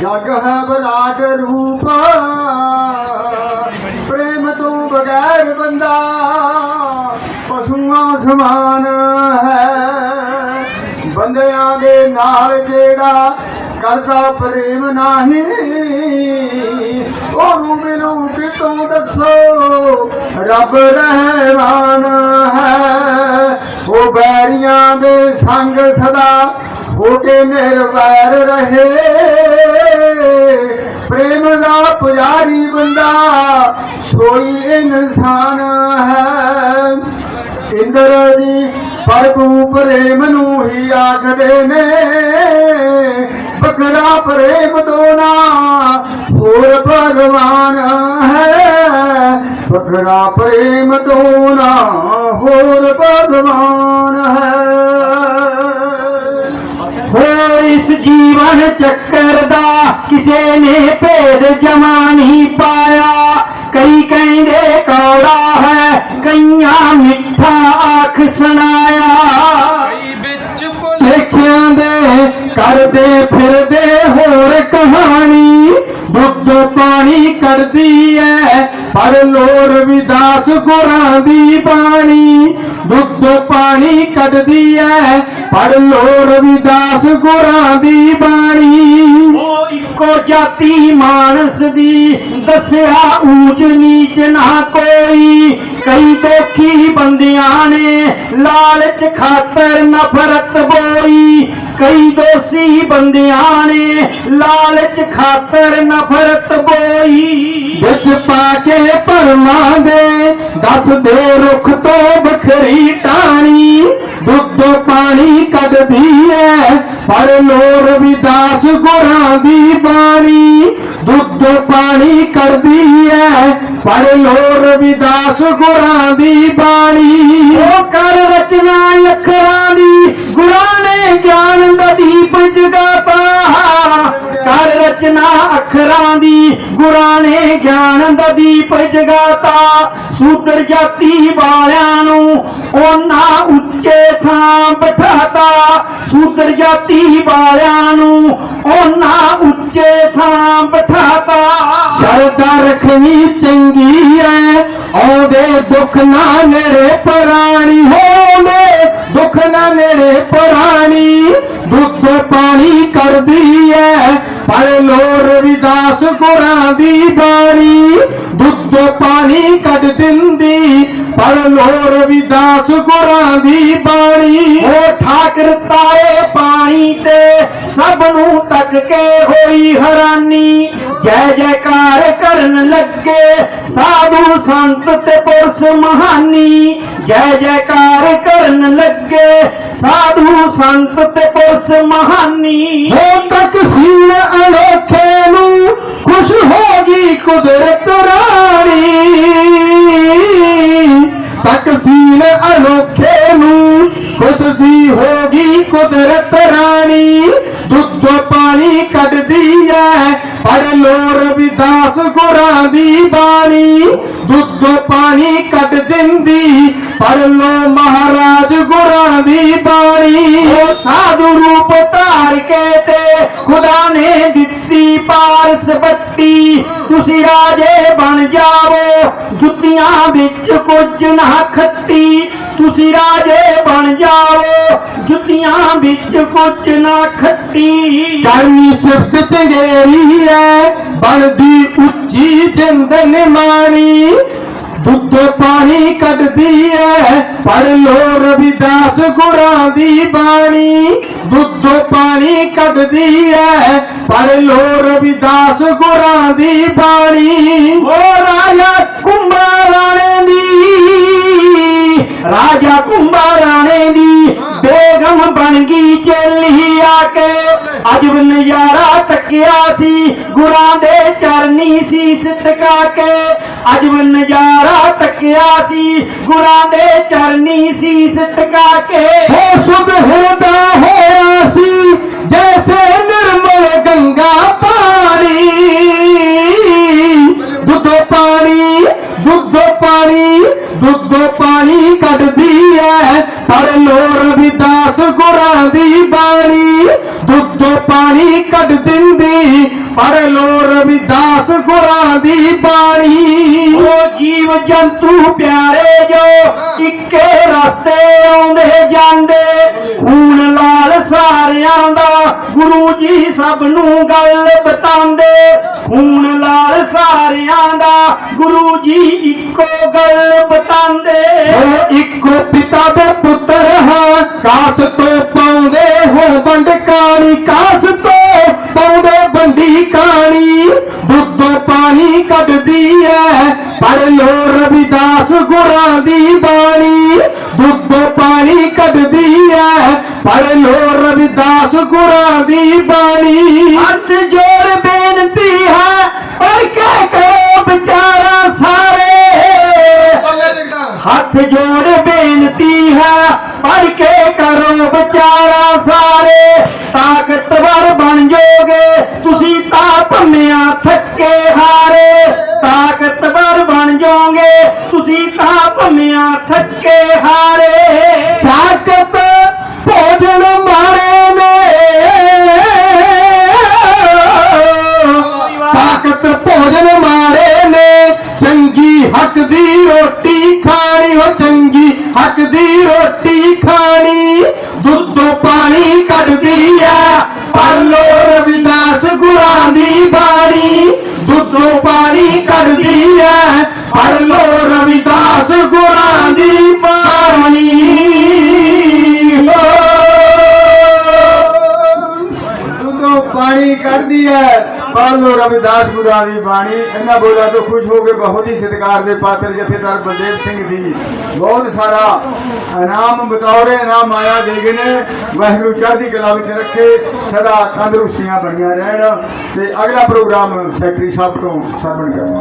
ਜਗ ਹੈ ਬਰਾਟ ਰੂਪ। ਪ੍ਰੇਮ ਤੋਂ ਬਗੈਰ ਬੰਦਾ ਪਸ਼ੂਆਂ ਸਮਾਨ ਹੈ। ਬੰਦਿਆਂ ਦੇ ਨਾਲ ਜਿਹੜਾ ਕਰਦਾ ਪ੍ਰੇਮ ਨਹੀਂ, ਉਹਨੂੰ ਮਿਲੂ ਕਿਤੋਂ ਦੱਸੋ, ਰੱਬ ਰਹਿਮਾਨ ਹੈ। ਉਹ ਬੈਰੀਆਂ ਦੇ ਸੰਗ ਸਦਾ ਹੋ ਕੇ ਨਿਰਵੈਰ ਰਹੇ। ਪ੍ਰੇਮ ਦਾ ਪੁਜਾਰੀ ਬੰਦਾ ਸੋਈ ਇਨਸਾਨ ਹੈ। ਇੰਦਰ ਜੀ ਪ੍ਰਭੂ ਪ੍ਰੇਮ ਨੂੰ ਹੀ ਆਖਦੇ ਨੇ, ਬਕਰਾ ਪ੍ਰੇਮ ਦੋਨਾ ਹੋਰ ਭਗਵਾਨ ਹੈ। ਬਕਰਾ ਪ੍ਰੇਮ ਦੋਨਾ ਹੋਰ ਭਗਵਾਨ ਹੈ। ਜੀਵਨ ਚੱਕਰ ਦਾ ਕਿਸੇ ਨੇ ਭੇਦ ਜਮਾ ਨਹੀਂ ਪਾਇਆ। ਕਈ ਕਹਿੰਦੇ ਕੌੜਾ ਹੈ ਕਈਆਂ ਮਿੱਠਾ ਆਖ ਸੁਣਾਇਆ। ਕਈ ਵਿੱਚ ਭੁੱਲ ਲੇਖਿਆਂ ਦੇ ਕਰਦੇ ਫਿਰਦੇ ਹੋਰ ਕਹਾਣੀ ਦੁੱਧ ਪਾਣੀ ਕਰਦੀ ਐ ਪਰ ਲੋਰ ਵਿਦਾਸ ਗੁਰਾਂ ਦੀ ਬਾਣੀ। ਦੁੱਧ ਪਾਣੀ ਕੱਢਦੀ ਐ ਪਰ ਲੋਰ ਵਿਦਾਸ ਗੁਰਾਂ ਦੀ ਬਾਣੀ। ਉਹ ਇੱਕੋ ਜਾਤੀ ਮਾਨਸ ਦੀ ਦੱਸਿਆ ਊਚ ਨੀਚ ਨਾ ਕੋਈ। ਕਈ ਦੋਖੀ ਬੰਦਿਆਂ ਨੇ ਲਾਲਚ ਖਾਤਰ ਨਫ਼ਰਤ ਬੋਈ। ਕਈ ਦੋਸ਼ੀ ਬੰਦਿਆਂ ਨੇ ਲਾਲਚ ਖਾਤਰ ਨਫ਼ਰਤ ਬੋਈ। ਵਿੱਚ ਪਾ ਕੇ ਪਰਮਾਂ ਦੇ ਦੱਸ ਦੇ ਰੁੱਖ ਤੋਂ ਵੱਖਰੀ ਟਾਣੀ। ਦੁੱਧ ਪਾਣੀ ਕੱਢਦੀ ਐ ਪਰ ਲੋਰ ਵਿਦਾਸ ਗੁਰਾਂ ਦੀ ਬਾਣੀ। ਦੁੱਧ ਪਾਣੀ ਕਰਦੀ ਐ ਪਰ ਲੋਰ ਵਿਦਾਸ ਗੁਰਾਂ ਦੀ ਬਾਣੀ। ਉਹ ਕਰ ਰਚਨਾ ਅੱਖਰਾਂ ਦੀ, ਗੁਰਾਂ ਨੇ ਗਿਆਨ ਦਾ ਦੀਪ ਜਗਾਤਾ। ਕਰ ਰਚਨਾ ਅੱਖਰਾਂ ਦੀ, ਗੁਰਾਂ ਨੇ ਗਿਆਨ ਦਾ ਦੀਪ ਜਗਾਤਾ। ਸੂਦਰ ਜਾਤੀ ਵਾਲਿਆਂ ਥਾਂ ਬਿਠਾਤਾ ਸੂਦਰ ਜਾਤੀ ਵਾਲਿਆਂ ਨੂੰ ਉਹਨਾਂ ਉੱਚੇ ਥਾਂ ਬਿਠਾਤਾ। ਸ਼ਰਦਾ ਰਖਵੀ ਚੰਗੀ ਐ, ਆਉਂਦੇ ਦੁੱਖ ਨਾ ਨੇੜੇ ਪ੍ਰਾਣੀ ਹੋਵੇ ਦੁੱਖ ਨਾ ਨੇੜੇ ਪ੍ਰਾਣੀ, ਦੁੱਧ ਪਾਣੀ ਕਰਦੀ ਐ, ਪਰ ਲੋਰ ਰਵਿਦਾਸ ਗੁਰਾਂ ਦੀ ਬਾਣੀ, ਦੁੱਧ ਪਾਣੀ ਕੱਢ ਦਿੰਦੀ ਪਰ ਲੋਰ ਵਿਦਾਸ ਗੁਰਾਂ ਦੀ ਬਾਣੀ। ਉਹ ਠਾਕਰ ਤਾਰੇ ਪਾਣੀ ਤੇ ਸਭ ਨੂੰ ਤੱਕ ਕੇ ਹੋਈ ਹੈਰਾਨੀ। ਜੈ ਜੈਕਾਰ ਕਰਨ ਲੱਗੇ ਸਾਧੂ ਸੰਤ ਤੇ ਪੁਰਸ਼ ਮਹਾਨੀ। ਜੈ ਜੈਕਾਰ ਕਰਨ ਲੱਗੇ ਸਾਧੂ ਸੰਤ ਤੇ ਪੁਰਸ਼ ਮਹਾਨੀ। ਹੋ ਤੱਕ ਸੀਨ ਅਨੋਖੇ ਨੂੰ ਖੁਸ਼ ਹੋ ਗਈ ਕੁਦਰਤ। ਕੁਦਰਤ ਰਾਣੀ, ਦੁੱਧ ਪਾਣੀ ਕੱਢਦੀ ਐ। ਪਰ ਲੋ ਰਵਿਦਾਸ ਗੁਰਾਂ ਦੀ ਬਾਣੀ, ਦੁੱਧ ਪਾਣੀ ਕੱਢ ਦਿੰਦੀ, ਪਰ ਲੋ ਮਹਾਰਾਜ ਗੁਰਾਂ ਦੀ ਬਾਣੀ। ਉਹ ਸਾਧੂ ਰੂਪ ਧਾਰ ਕੇ ਤੇ ਖੁਦਾ ਨੇ ਦਿੱਤੀ ਪਾਰਸ ਬੱਤੀ। ਤੁਸੀਂ ਰਾਜੇ ਬਣ ਜਾਵੋ, ਜੁੱਤੀਆਂ ਵਿੱਚ ਕੁਝ ਨਾ ਖੱਤੀ। ਤੁਸੀਂ ਰਾਜੇ ਬਣ ਜਾਵੋ ਜੁੱਤੀਆਂ ਵਿੱਚ ਕੁਝ ਨਾ ਖੱਤੀ ਕਰਨੀ ਸਿਫਤ ਚੰਗੇਰੀ ਐ ਬਣਦੀ ਉੱਚੀ ਜਿੰਦ ਨਿਮਾਣੀ। ਦੁੱਧ ਪਾਣੀ ਕੱਢਦੀ ਐ ਪਰ ਲੋ ਰਵਿਦਾਸ ਗੁਰਾਂ ਦੀ ਬਾਣੀ। ਦੁੱਧ ਪਾਣੀ ਕੱਢਦੀ ਐ ਪਰ ਲੋ ਰਵਿਦਾਸ ਗੁਰਾਂ ਦੀ ਬਾਣੀ। ਓ ਰਾਜਾ ਰਾਜਾ ਕੁੰਭਾ ਰਾਣੇ ਦੀ ਬੇਗਮ ਬਣ ਗਈ ਚੱਲੀ ਆ ਕੇ। ਅਜਬ ਨਜ਼ਾਰਾ ਤੱਕਿਆ ਸੀ ਗੁਰਾਂ ਦੇ ਚਰਨੀ ਸੀ ਟਕਾ ਕੇ। ਅਜਬ ਨਜ਼ਾਰਾ ਤੱਕਿਆ ਸੀ ਗੁਰਾਂ ਦੇ ਚਰਨੀ ਸੀ ਟਕਾ ਕੇ। ਹੋ ਸੁਧ ਹੁੰਦਾ ਹੋਇਆ ਸੀ ਜੈਸੇ ਨਿਰਮਲ ਗੰਗਾ ਪਾਣੀ। ਦੁੱਧ ਪਾਣੀ ਦੁੱਧ ਪਾਣੀ ਦੁੱਧ ਪਾਣੀ ਕੱਢਦੀ ਐ ਪਰ ਲੋ ਰਵਿਦਾਸ ਗੁਰਾਂ ਦੀ ਬਾਣੀ। ਕੱਢ ਦਿੰਦੀ ਪਰ ਲੋ ਰਵਿਦਾਸ ਗੁਰਾਂ ਦੀ ਬਾਣੀ। ਉਹ ਜੀਵ ਜੰਤੂ ਪਿਆਰੇ ਜੋ ਇੱਕੇ ਰਸਤੇ ਆਉਂਦੇ ਜਾਂਦੇ। ਸਾਰਿਆਂ ਦਾ ਗੁਰੂ ਜੀ ਸਭ ਨੂੰ ਗੱਲ ਬਤਾਉਂਦੇ। ਖੂਨ ਲਾਲ ਸਾਰਿਆਂ ਦਾ ਗੁਰੂ ਜੀ ਇੱਕੋ ਗੱਲ ਬਤਾਉਂਦੇ। ਉਹ ਇੱਕੋ ਪਿਤਾ ਦੇ ਪੁੱਤਰ ਹਾਂ, ਕਾਸ ਤੋਂ ਪਾਉਂਦੇ ਹੋ ਵੰਡ ਕਾਣੀ, ਕਾਸ ਤੋਂ ਪਾਉਂਦੇ ਬੰਦੀ ਕਾਣੀ। ਦੁੱਧੋਂ ਪਾਣੀ ਕੱਢਦੀ ਐ, ਪੜ ਲੋ ਰਵਿਦਾਸ ਗੁਰਾਂ ਦੀ ਬਾਣੀ। ਦੁੱਧੋਂ ਪਾਣੀ ਕੱਢਦੀ ਐ, ਪੜ ਲੋ ਦੀ ਬਾਣੀ। ਹੱਥ ਜੋੜ ਬੇਨਤੀ ਹੈ। ਪੜ ਕੇ ਕਰੋ ਵਿਚਾਰਾ ਸਾਰੇ। ਹੱਥ ਜੋੜ ਦੀ ਰੋਟੀ ਖਾਣੀ, ਦੁੱਧੋਂ ਪਾਣੀ ਕੱਢਦੀ ਐ ਪਾਲੋ ਰਵਿਦਾਸ ਗੁਰਾਂ ਦੀ ਬਾਣੀ, ਦੁੱਧੋਂ ਪਾਣੀ ਕੱਢਦੀ ਐ ਪਾਲੋ ਰਵਿਦਾਸ ਰਵਿਦਾਸ ਗੁਰਾਂ ਦੀ ਬਾਣੀ, ਇਹਨਾਂ ਬੋਲਾਂ ਤੋਂ ਖੁਸ਼ ਹੋ ਕੇ ਬਹੁਤ ਹੀ ਸਤਿਕਾਰ ਦੇ ਪਾਤਰ ਜਥੇਦਾਰ ਬਲਦੇਵ ਸਿੰਘ ਜੀ। ਬਹੁਤ ਸਾਰਾ ਇਨਾਮ ਬਤੌਰੇ, ਇਨਾਮ ਆਇਆ ਦੇ ਗਏ ਨੇ। ਵਾਹਿਗੁਰੂ ਚੜ੍ਹਦੀ ਕਲਾ ਵਿੱਚ ਰੱਖੇ, ਸਦਾ ਤੰਦਰੁਸਤੀਆਂ ਬਣੀਆਂ ਰਹਿਣ। ਤੇ ਅਗਲਾ ਪ੍ਰੋਗਰਾਮ ਸੈਕਟਰੀ ਸਾਹਿਬ ਤੋਂ ਸਰਵਣ ਕਰਾਂਗੇ